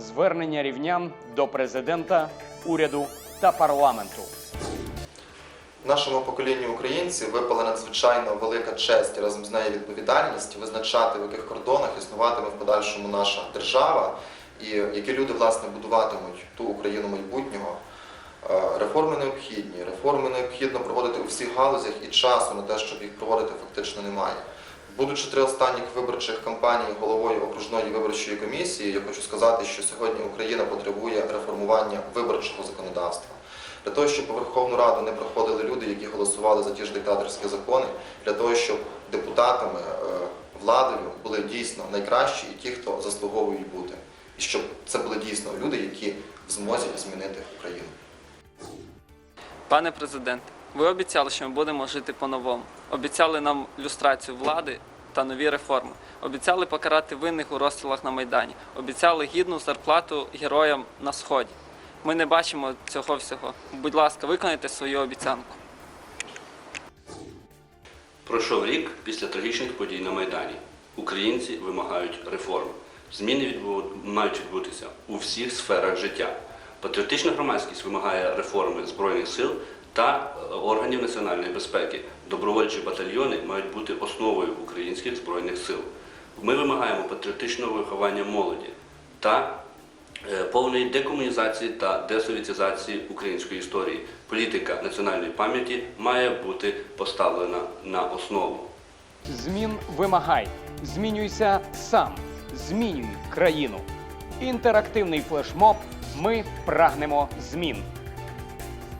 звернення рівнян до президента, уряду та парламенту. Нашому поколінню українців випала надзвичайно велика честь і разом з нею відповідальність визначати, в яких кордонах існуватиме в подальшому наша держава, і які люди власне будуватимуть ту Україну майбутнього. Е, Реформи необхідні, реформи необхідно проводити у всіх галузях, і часу на те, щоб їх проводити, фактично немає. Будучи три останніх виборчих кампаній головою окружної виборчої комісії, я хочу сказати, що сьогодні Україна потребує реформування виборчого законодавства. Для того, щоб у Верховну Раду не проходили люди, які голосували за ті ж диктаторські закони, для того, щоб депутатами, е, владою були дійсно найкращі і ті, хто заслуговують бути. І щоб це були дійсно люди, які в змозі змінити Україну. Пане президент, ви обіцяли, що ми будемо жити по-новому. Обіцяли нам люстрацію влади та нові реформи. Обіцяли покарати винних у розстрілах на Майдані. Обіцяли гідну зарплату героям на сході. Ми не бачимо цього всього. Будь ласка, виконайте свою обіцянку. Пройшов рік після трагічних подій на Майдані. Українці вимагають реформ. Зміни відбу- мають відбутися у всіх сферах життя. Патріотична громадськість вимагає реформи Збройних сил та органів національної безпеки. Добровольчі батальйони мають бути основою українських збройних сил. Ми вимагаємо патріотичного виховання молоді та е, повної декомунізації та десовітизації української історії. Політика національної пам'яті має бути поставлена на основу. Змін вимагай, змінюйся сам, змінюй країну. Інтерактивний флешмоб. Ми прагнемо змін.